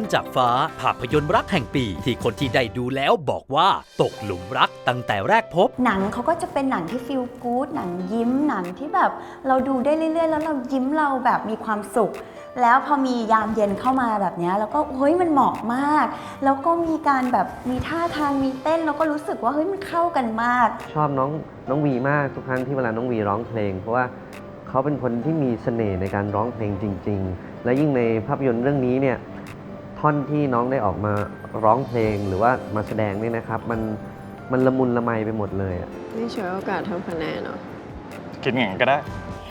รจากฟ้าภาพยนตร์รักแห่งปี ที่คนที่ได้ดูแล้วบอกว่าตกหลุมรักตั้งแต่แรกพบ หนังเขาก็จะเป็นหนังที่ฟีลกู๊ดหนังยิ้มหนังที่แบบเราดูได้เรื่อย ๆ แล้วเรายิ้มเราแบบมีความสุข แล้วพอมียามเย็นเข้ามาแบบเนี้ยแล้วก็เฮ้ยมันเหมาะมาก แล้วก็มีการแบบมีท่าทางมีเต้นแล้วก็รู้สึกว่าเฮ้ยมันเข้ากันมาก ชอบน้องน้องวีมากทุกครั้งที่เวลาน้องวีร้องเพลง เพราะว่าเขาเป็นคนที่มีเสน่ห์ในการร้องเพลงจริง ๆ และยิ่งในภาพยนตร์เรื่องนี้เนี่ย ท่อนที่น้องได้ออกมาร้องเพลงหรือว่ามาแสดงเนี่ยนะครับ มันมันละมุนละไมไปหมดเลยอะนี่ช่วยโอกาสทำคะแนนเนาะคิดอย่างนั้นก็ได้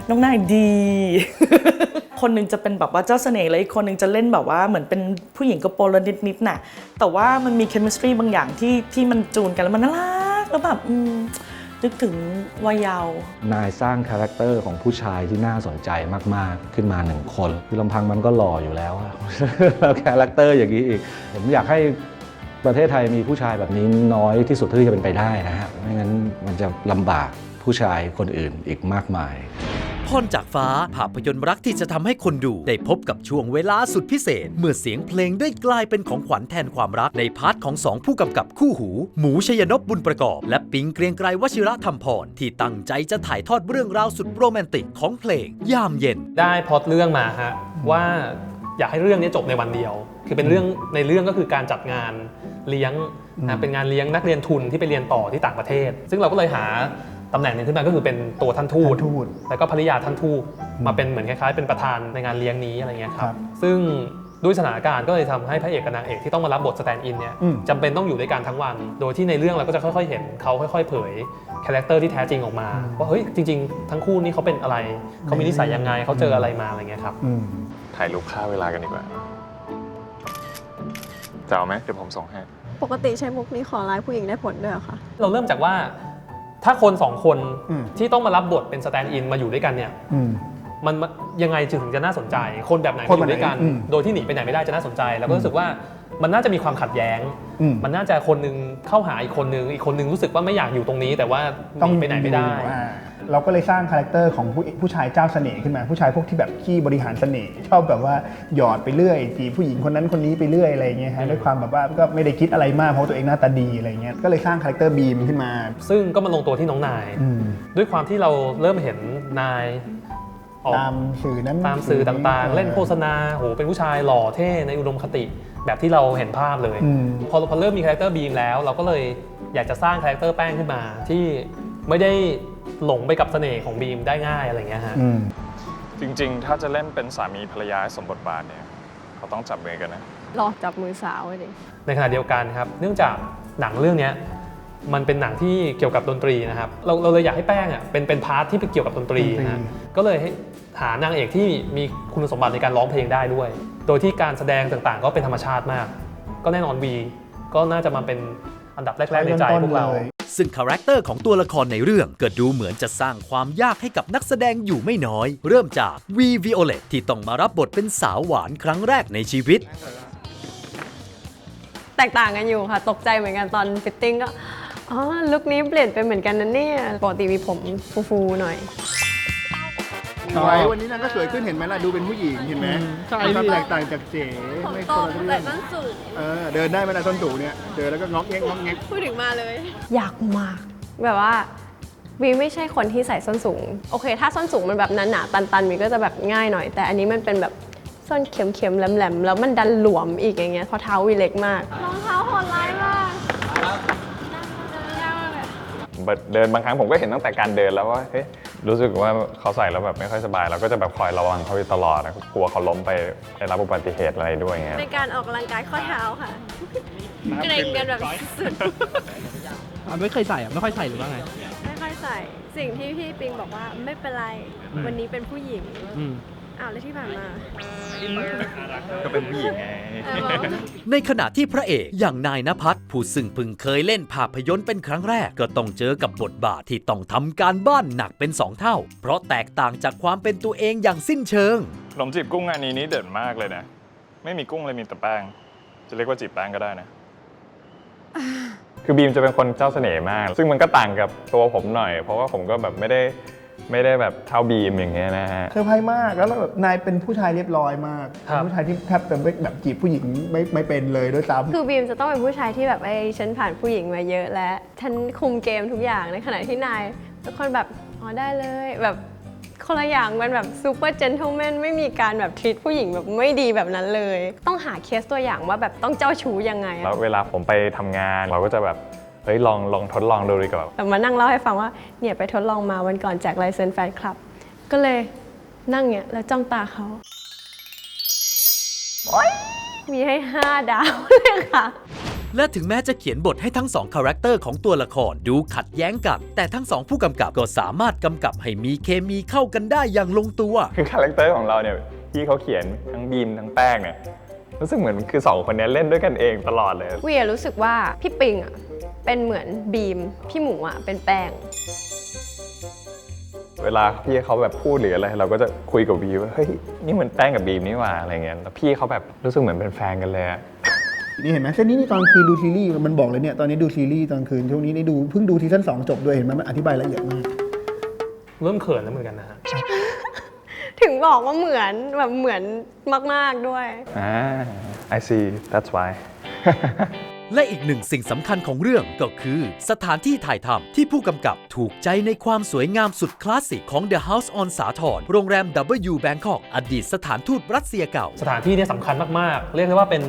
น้องนายดี คนหนึ่งจะเป็นแบบว่าเจ้าเสน่ห์แล้วอีกคนหนึ่งจะเล่นแบบว่าเหมือนเป็นผู้หญิงกระโปรงนิดนิดๆน่ะ แต่ว่ามันมีเคมิสตรีบางอย่างที่ที่มันจูนกันแล้วมันน่ารักแล้วแบบอืม นึกถึงวัยเยาว์นายสร้างคาแรคเตอร์ของผู้ชายที่น่าสนใจมากๆ ขึ้นมาหนึ่งคนคือลำพังมันก็หล่ออยู่แล้วอะแล้วคาแรคเตอร์อย่างนี้อีก ผมอยากให้ประเทศไทยมีผู้ชายแบบนี้น้อยที่สุดที่จะเป็นไปได้นะฮะไม่งั้นมันจะลำบากผู้ชายคนอื่นอีกมากมาย พรจากฟ้า ภาพยนตร์รักที่จะทำให้คนดู ได้พบกับช่วงเวลาสุดพิเศษ เมื่อเสียงเพลงได้กลายเป็นของขวัญแทนความรักในพาร์ทของสองผู้กำกับคู่หู หมูชยนพบุญประกอบ และปิงเกรียงไกรวชิระธรรมพร ที่ตั้งใจจะถ่ายทอดเรื่องราวสุดโรแมนติกของเพลง ยามเย็น ได้พล็อตเรื่องมาฮะว่าอยากให้เรื่องนี้จบในวันเดียว คือเป็นเรื่องในเรื่องก็คือการจัดงานเลี้ยงนะเป็นงานเลี้ยงนักเรียนทุนที่ไปเรียนต่อที่ต่างประเทศ ซึ่งเราก็เลยหา ตำแหน่งหนึ่งขึ้นมาก็คือเป็นตัวท่านทูตท่านทูตแล้วก็ภริยาท่านทูตมาเป็นเหมือนคล้ายๆ เป็นประธานในงานเลี้ยงนี้อะไรเงี้ยคครัรับบซึ่งด้วยสถานการณ์ก็เลยทำให้พระเอกกับนางเอกที่ต้องมารับบทสแตนด์อินเนี่ยอืม จำเป็นต้องอยู่ด้วยกันทั้งวัน โดยที่ในเรื่องเราก็จะค่อย ๆ เห็นเขาค่อย ๆ เผยคาแรคเตอร์ที่แท้จริงออกมาว่าเฮ้ยจริง ๆ ทั้งคู่นี่เขาเป็นอะไรเขามีนิสัยยังไงเขาเจออะไรมาอะไรเงี้ยครับ อืมถ่ายรูปค่าเวลากันดีกว่า จะเอาไหมเดี๋ยวผมส่งให้ ปกติใช้มุกนี้ขอไลน์ผู้หญิงได้ผลด้วยเหรอคะ เราเริ่มจากว่า ถ้าคนสองคนอืม ที่ต้องมารับบทเป็นสแตนด์อินมาอยู่ด้วยกันเนี่ย อืม มันมันยังไงถึงจะน่าสนใจ คนแบบไหนคนมาอแบบไหนยู่ด้วยกันอืมโดยที่หนีไปไหนไม่ได้จะน่าสนใจ แล้วก็รู้สึกว่ามันน่าจะมีความขัดแย้ง อืมมันน่าจะคนหนึงเข้าหาอีกคนนึง อีกคนนึงรู้สึกว่าไม่อยากอยู่ตรงนี้ แต่ว่าหนีไปไหนไม่ได้อ่า เราก็เลยสร้างคาแรคเตอร์ของผู้ผู้ชายเจ้าเสน่ห์ขึ้นมาผู้ชายพวกที่แบบขี้บริหารเสน่ห์ชอบแบบว่าหยอดไปเรื่อยจีบผู้หญิงคนนั้นคนนี้ไปเรื่อยอะไรอย่างเงี้ยฮะด้วยความแบบว่าก็ไม่ได้คิดอะไรมากเพราะตัวเองหน้าตาดีอะไรเงี้ยก็เลยสร้างคาแรคเตอร์บีมขึ้นมา ซึ่งก็มาลงตัวที่น้องนาย อืม ด้วยความที่เราเริ่มเห็นนายออก ตามสื่อนั้นตามสื่อต่างๆ เล่นโฆษณาโหเป็นผู้ชายหล่อเท่ในอุดมคติแบบที่เราเห็นภาพเลย อืม พอพอเริ่มมีคาแรคเตอร์บีมแล้ว เราก็เลยอยากจะสร้างคาแรคเตอร์แป้งขึ้นมาที่ไม่ได้ หลงไปกับเสน่ห์ของบีมได้ง่ายอะไรเงี้ยฮะ อืม จริง ๆ ถ้าจะเล่นเป็นสามีภรรยาให้สมบทบาทเนี่ยเขาต้องจับมือกันนะรอจับมือสาวไว้ดิ ในขณะเดียวกันครับ เนื่องจากหนังเรื่องเนี้ยมันเป็นหนังที่เกี่ยวกับดนตรีนะครับ เราเราเลยอยากให้แป้งอะเป็นเป็นพาร์ทที่ไปเกี่ยวกับดนตรีดนตรีนะฮะก็เลยให้หานางเอกที่มีคุณสมบัติในการร้องเพลงได้ด้วย โดยที่การแสดงต่างๆ ก็เป็นธรรมชาติมาก ก็แน่นอนวีก็น่าจะมาเป็นอันดับแรกๆในใจพวกเรา ริ่มต้นลย ซึ่งคาแรคเตอร์ของตัวละครในเรื่องก็ดูเหมือนจะสร้างความยากให้กับนักแสดงอยู่ไม่น้อย เริ่มจากวีวิโอเลตที่ต้องมารับบทเป็นสาวหวานครั้งแรกในชีวิต แตกต่างกันอยู่ค่ะ ตกใจเหมือนกันตอนฟิตติ้งก็อ๋อลุคนี้เปลี่ยนไปเหมือนกันนะเนี่ยปกติมีผมฟูๆหน่อย สวยวันนี้นางก็สวยขึ้นเห็นไหมล่ะดูเป็นผู้หญิงเห็นไหมใช่ความแตกต่างจากเจ๋ไม่คนละเรื่องเออเดินได้ไหมล่ะส้นสูงเนี่ยเดินแล้วก็งอกแงกงอกแงกพูดถึงมาเลย อยากมาก แบบว่าวีไม่ใช่คนที่ใส่ส้นสูง โอเค ถ้าส้นสูงมันแบบหนาๆตันๆวีก็จะแบบง่ายหน่อย แต่อันนี้มันเป็นแบบส้นเข็มๆแหลมๆแล้วมันดันหลวมอีกอย่างเงี้ยเพราะเท้าวีเล็กมาก รองเท้าโหดร้ายมาก เดินบางครั้งผมก็เห็นตั้งแต่การเดินแล้วว่าเฮ้ยรู้สึกว่าเขาใส่แล้วแบบไม่ค่อยสบายเราก็จะแบบคอยระวังเขาอยู่ตลอดนะกลัวเขาล้มไปได้รับอุบัติเหตุอะไรด้วยไงในการออกกำลังกายข้อเท้าค่ะเกรงกันแบบสุดอะไม่เคยใส่อะไม่ค่อยใส่หรือว่าไงๆไม่ค่อยใส่ สิ่งที่พี่ปิงบอกว่าไม่เป็นไร วันนี้เป็นผู้หญิง อืม อ้าวแล้วที่ผ่านมา ก็เป็นผู้หญิงไงเออบอกในขณะที่พระเอกอย่างนายนภัสผู้ซึ่งเพึงเคยเล่นภาพยนตร์เป็นครั้งแรก ก็ต้องเจอกับบทบาทที่ต้องทำการบ้านหนักเป็นสองเท่า เพราะแตกต่างจากความเป็นตัวเองอย่างสิ้นเชิง ขนมจีบกุ้งอันนี้นี่เด่นมากเลยนะ ไม่มีกุ้งเลยมีแต่แป้ง จะเรียกว่าจีบแป้งก็ได้นะ คือบีมจะเป็นคนเจ้าเสน่ห์มาก ซึ่งมันก็ต่างกับตัวผมหน่อย เพราะว่าผมก็แบบไม่ได้ ไม่ได้แบบเท่าบีมอย่างเงี้ยนะฮะ เซอร์ไพรส์มากแล้วเราแบบนายเป็นผู้ชายเรียบร้อยมากครับ เป็นผู้ชายที่แทบจะไม่แบบจีบผู้หญิงไม่ไม่เป็นเลยด้วยซ้ำคือบีมจะต้องเป็นผู้ชายที่แบบไอ้ยฉันผ่านผู้หญิงมาเยอะแล้วฉันคุมเกมทุกอย่างในขณะที่นายเป็นคนแบบอ๋อได้เลยแบบคนละอย่างมันแบบซูเปอร์เจน t l e แมนไม่มีการแบบท e a t ผู้หญิงแบบไม่ดีแบบนั้นเลย ต้องหาเคสตัวอย่างว่าแบบต้องเจ้าชู้ยังไงอะ แล้วเวลาผมไปทำงานเราก็จะแบบ เฮ้ยลองลองทดลองดูดีกว่าแต่มานั่งเล่าให้ฟังว่าเนี่ยไปทดลองมาวันก่อนแจกลายเซ็นแฟนคลับ ก็เลยนั่งเนี่ยแล้วจ้องตาเขาโอ๊ยมีให้ 5 ดาวเลยค่ะ และถึงแม้จะเขียนบทให้ทั้งสองคาแรคเตอร์ของตัวละครดูขัดแย้งกัน แต่ทั้งสองผู้กำกับก็สามารถกำกับให้มีเคมีเข้ากันได้อย่างลงตัว คือคาแรคเตอร์ของเราเนี่ยที่เขาเขียนทั้งบีมทั้งแป้งเนี่ยรู้สึกเหมือนคือสองคนเนี้เล่นด้วยกันเองตลอดเลยเวียรู้สึกว่าพี่ปิงอะ เป็นเหมือนบีม พี่หมูอะเป็นแป้ง เวลาพี่เขาแบบพูดหรืออะไร เราก็จะคุยกับบีว่าเฮ้ยนี่มันแป้งกับบีมนี่หว่าอะไรเงี้ยแล้วพี่เขาแบบรู้สึกเหมือนเป็นแฟนกันเลยอะนี่เห็นไหมเส้นนี้นี่ตอนคืนดูซีรีส์มันบอกเลยเนี่ยตอนนี้ดูซีรีส์ตอนคืนช่วงนี้นี่ดูเพิ่งดูซีซั่นสองจบด้วยเห็นไหมมันอธิบายละเอียดมากเริ่มเขินแล้วเหมือนกันนะฮะถึงบอกว่าเหมือนแบบเหมือนมาก ๆด้วยอ่า I see that's why และอีกหนึ่งสิ่งสำคัญของเรื่องก็คือ สถานที่ถ่ายทำที่ผู้กำกับถูกใจในความสวยงามสุดคลาสสิกของ The House on สาทรโรงแรม W Bangkok อดีตสถานทูตรัสเซียเก่า สถานที่เนี่ยสำคัญมากๆ เรียกได้ว่าเป็น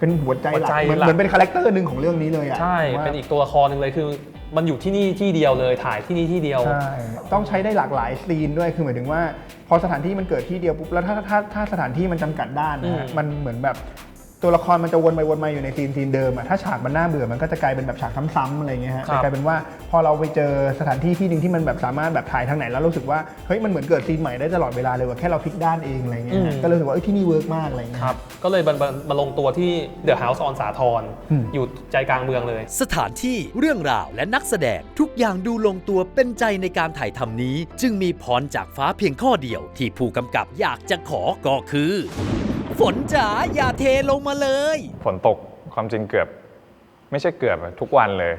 เป็นหัวใจหหัวลักใจเหมือนหลัก เหมือนเป็นคาแรคเตอร์หนึ่งของเรื่องนี้เลยอะใช่ ว่าเป็นอีกตัวละครหนึ่งเลยคือ มันอยู่ที่นี่ที่เดียวเลยถ่ายที่นี่ที่เดียว ใช่ต้องใช้ได้หลากหลายซีนด้วยคือหมายถึงว่า พอสถานที่มันเกิดที่เดียวปุ๊บแล้วถ้าถ้าถ้าสถานที่มันจำกัดด้านนะฮะอืม มันเหมือนแบบ ตัวละครมันจะวนไปวนมาอยู่ในซีนซีนเดิมอะถ้าฉากมันน่าเบื่อมันก็จะกลายเป็นแบบฉากซ้ำๆอะไรเงี้ยฮะแต่กลายเป็นว่าพอเราไปเจอสถานที่ที่หนึ่งที่มันแบบสามารถแบบถ่ายทางไหนแล้วรู้สึกว่าเฮ้ยมันเหมือนเกิดซีนใหม่ได้ตลอดเวลาเลยว่าแค่เราพลิกด้านเองอะไรเงี้ยฮะก็เลยรู้สึกว่าเอ้ยที่นี่เวิร์กมากอะไรเงี้ย ครับ ก็เลยมามามาลงตัวที่ The House on สาทรอืม อยู่ใจกลางเมืองเลย สถานที่เรื่องราวและนักแสดงทุกอย่างดูลงตัวเป็นใจในการถ่ายทำนี้ จึงมีพรจากฟ้าเพียงข้อเดียวที่ผู้กำกับอยากจะขอก็คือ ฝนจ๋าอย่าเทลงมาเลย ฝนตกความจริงเกือบ ไม่ใช่เกือบอะทุกวันเลย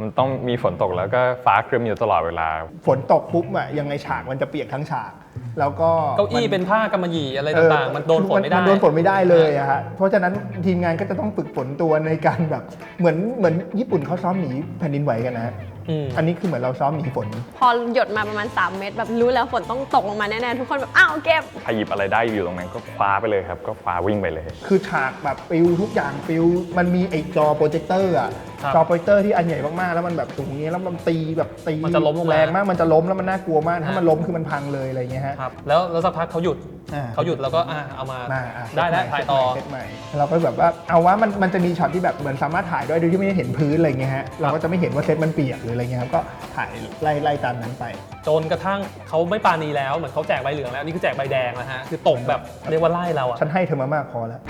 มันต้องมีฝนตกแล้วก็ฟ้าครึ้มอยู่ตลอดเวลา ฝนตกปุ๊บอะยังไงฉากมันจะเปียกทั้งฉาก แล้วก็เก้าอี้มัเป็นผ้ากำมะหยี่อะไรเออต่างๆ มันโดนฝนไม่ได้ มันโดนฝนไม่ได้เลยอะฮะเพราะฉะนั้นทีมงานก็จะต้องฝึกฝนตัวในการแบบเหมือนเหมือนญี่ปุ่นเขาซ้อมหนีแผ่นดินไหวกันนะฮะ อืม อันนี้คือเหมือนเราซ้อมหนีฝน พอหยดมาประมาณ 3 เม็ดแบบรู้แล้วฝนต้องตกลงมาแน่ๆ ทุกคนแบบอ้าวเก็บ ใครหยิบอะไรได้อยู่ตรงนั้นก็คว้าไปเลยครับ ก็คว้าวิ่งไปเลย คือฉากแบบปิวทุกอย่างปิวมันมีไอ้จอโปรเจคเตอร์อะครับจอโปรเจคเตอร์ที่อันใหญ่มากๆ แล้วมันแบบสูงอย่างเงี้ยแล้วมันตีแบบตีมันจะล้มลงมา แรงมากมันจะล้มแล้วมันน่ากลัวมากถ้าฮะมันล้มคือมันพังเลยอะไรเงี้ยฮะ ครับแล้วแล้วสักพักเขาหยุดอ่า เขาหยุดแล้วก็อะเอามามาอะได้แล้วเซถ่ายตต่อใหม่เซตใหม่เราก็แบบว่าเอาว่ามันมันจะมีช็อตที่แบบเหมือนสามารถถ่ายด้วยโดยที่ไม่ได้เห็นพื้นอะไรเงี้ยฮะเราก็จะไม่เห็นว่าเซตมันเปียกหรืออะไรเงี้ยครับก็ถ่ายไล่ไล่ตามนั้นไป จนกระทั่งเขาไม่ปราณีแล้วเหมือนเขาแจกใบเหลืองแล้วนี่คือแจกใบแดงแล้วฮะคือตกแบบเรียกว่าไล่เราอะ ฉันให้เธอมามากพอแล้ว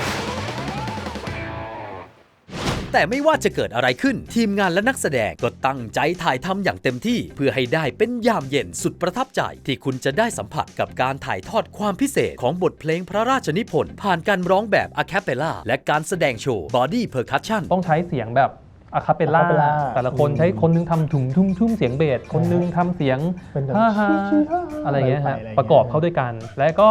แต่ไม่ว่าจะเกิดอะไรขึ้น ทีมงานและนักแสดงก็ตั้งใจถ่ายทำอย่างเต็มที่ เพื่อให้ได้เป็นยามเย็นสุดประทับใจ ที่คุณจะได้สัมผัสกับการถ่ายทอดความพิเศษของบทเพลงพระราชนิพนธ์ผ่านการร้องแบบอะแคปเปล่าและการแสดงโชว์บอดี้เพอร์คัชชันต้องใช้เสียงแบบอะคาเปล่า acapella แต่ละคนใช้คนนึงทำถุงทุ่มทุ่มเสียงเบส คนนึงทำเสียงเป็นแบบฮ่าฮ่าอะไรเงี้ยฮะอะไรประกอบเข้าด้วยกัน และก็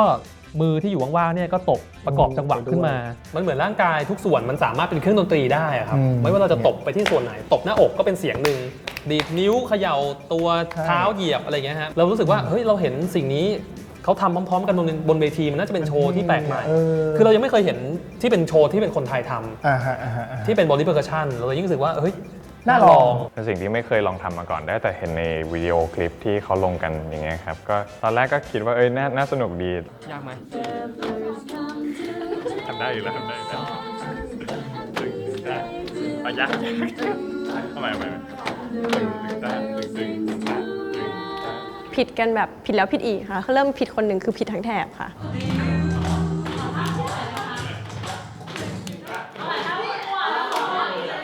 มือที่อยู่ว่างๆเนี่ยก็ตบประกอบจังหวะขึ้นมา มันเหมือนร่างกายทุกส่วนมันสามารถเป็นเครื่องดนตรีได้อะครับ อืม ไม่ว่าเราจะตบไปที่ส่วนไหน ตบหน้าอกก็เป็นเสียงหนึ่ง ดีดนิ้วเขย่าตัวใช่เท้าเหยียบอะไรเงี้ยฮะ เรารู้สึกว่าเฮ้ยเราเห็นสิ่งนี้เขาทำพร้อมๆ กันบนบนเวทีมันน่าจะเป็นโชว์ที่แปลกใหม่ เออ คือเรายังไม่เคยเห็นที่เป็นโชว์ที่เป็นคนไทยทำ อ่าฮะอ่าฮะอ่าฮะ ที่เป็นบอดี้เพอร์คัชชันเราเลยยิ่งรู้สึกว่าเฮ้ย น่าลองเป็นสิ่งที่ไม่เคยลองทำมาก่อนได้แต่เห็นในวิดีโอคลิปที่เขาลงกันอย่างเงี้ยครับก็ตอนแรกก็คิดว่าเอ้ยนาน่าสนุกดียากไหมทำได้อยู่แล้วทำได้อยู่แล้วได้ไปยากทำไมทำไมผิดกันแบบผิดแล้วผิดอีกค่ะเริ่มผิดคนหนึ่งคือผิดทั้งแถบค่ะ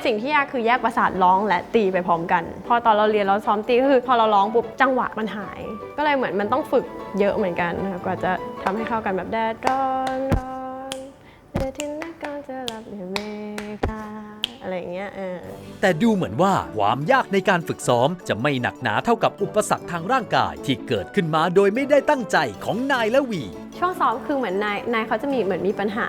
สิ่งที่ยากคือแยกประสาทร้องและตีไปพร้อมกัน พอตอนเราเรียนเราซ้อมตีก็คือ พอเราร้องปุ๊บจังหวะมันหาย ก็เลยเหมือนมันต้องฝึกเยอะเหมือนกันนะคะกว่าจะทำให้เข้ากันแบบแดดร้อนร้อนเดือดที่นักก็จะรับเมฆาอะไรอะไรอย่างเงี้ยเออแต่ดูเหมือนว่าความยากในการฝึกซ้อมจะไม่หนักหนาเท่ากับอุปสรรคทางร่างกาย ที่เกิดขึ้นมาโดยไม่ได้ตั้งใจของนายและวี ช่วงซ้อมคือเหมือนนายนายเขาจะมีเหมือนมีปัญหา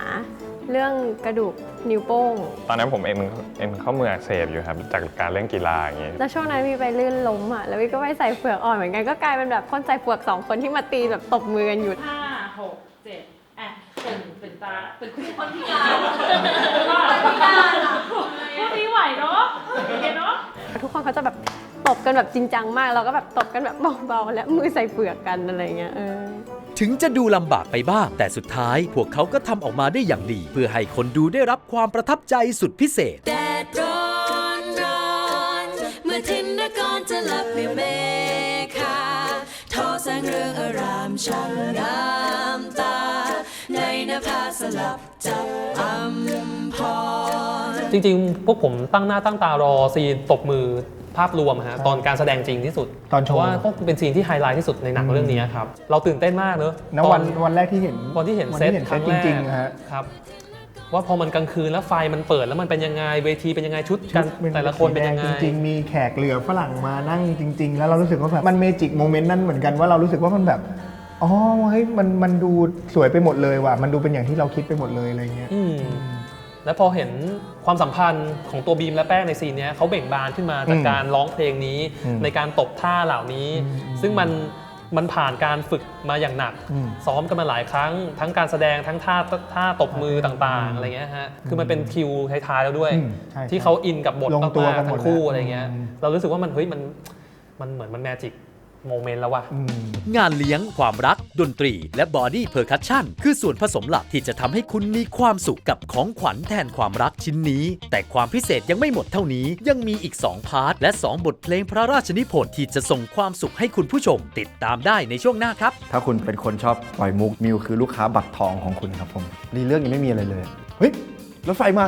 เรื่องกระดูกนิ้วโป้ง ตอนนั้นผมเอ็นเอ็นข้อมืออักเสบอยู่ครับ จากการเล่นกีฬาอย่างงี้ แล้วช่วงนั้นมีไปลื่นล้มอะ แล้ววิก็ไปใส่เฟือกอ่อนเหมือนกัน ก็กลายเป็นแบบคนใส่เฟือกสองคนที่มาตีแบบตบมือกันอยู่ห้าหกเจ็ดอะตื่นตื่นตาตื่นคุณคนพิการคนพิการอะพวกนี้ไหวเนาะโอเคเนาะทุกคนเขาจะแบบตบกันแบบจริงจังมาก เราก็แบบตบกันแบบเบาๆและมือใส่เฟือกกันอะไรเงี้ยเออ ถึงจะดูลำบากไปบ้าง แต่สุดท้ายพวกเขาก็ทำออกมาได้อย่างดี เพื่อให้คนดูได้รับความประทับใจสุดพิเศษ แดดร้อนร้อนเมื่อทินนกรจะหลับในเมฆาทอแสงเรืองอารามช่างงามตา ในนภาสลับจับอัมพร จริงๆ พวกผมตั้งหน้าตั้งตารอซีนตบมือ ภาพรวมฮะตอนการแสดงจริงที่สุดตอนโชว์ เพราะว่าพวกเป็นซีนที่ไฮไลท์ที่สุดในหนังเรื่องนี้ครับเราตื่นเต้นมากเนอะณวันตอวันแรกที่เห็นวันที่เห็นวัเซตที่เห็นคเซรั้ตงจแรกริงๆนะฮะ ครับว่าพอมันกลางคืนแล้วไฟมันเปิดแล้วมันเป็นยังไงเวทีเป็นยังไงชุดชุกัดนแต่ละคนเป็นยังไง จริงๆ มีแขกเหลือฝรั่งมานั่งจริง ๆ แล้วเรารู้สึกว่าแบบมันเมจิกโมเมนต์นั่นเหมือนกันว่าเรารู้สึกว่ามันแบบอ๋อเฮ้ยมันมันดูสวยไปหมดเลยว่ะมันดูเป็นอย่างที่เราคิดไปหมดเลยอะไรเงี้ย อืม แล้วพอเห็นความสัมพันธ์ของตัวบีมและแป้งในซีนเนี้ยเขาเบ่งบานขึ้นมาจากอืมการร้องเพลงนี้อืมในการตบท่าเหล่านี้ ซึ่งมันมันผ่านการฝึกมาอย่างหนักอืมซ้อมกันมาหลายครั้ง ทั้งการแสดงทั้งท่าท่าตบมือต่างๆอะไรเงี้ยฮะคือมันเป็นคิวท้ายๆแล้วด้วยอืมใช่ที่เขาอินกับบทลงตัวมากกันๆหมดทั้งคู่แล้วอะไรเงี้ยอืมเรารู้สึกว่ามันเฮ้ยมันมันเหมือนมันแมจิก โมเมนต์แล้วว่ะอืมงานเลี้ยง ความรัก ดนตรี และบอดี้เพอร์คัชชันคือส่วนผสมหลักที่จะทำให้คุณมีความสุขกับของขวัญแทนความรักชิ้นนี้ แต่ความพิเศษยังไม่หมดเท่านี้ ยังมีอีก 2 พาร์ท และ 2 บทเพลงพระราชนิพนธ์ที่จะส่งความสุขให้คุณผู้ชม ติดตามได้ในช่วงหน้าครับ ถ้าคุณเป็นคนชอบปล่อยมุกมิวคือลูกค้าบัตรทองของคุณครับผมในเรื่องนี้ไม่มีอะไรเลยเฮ้ยรถไฟมา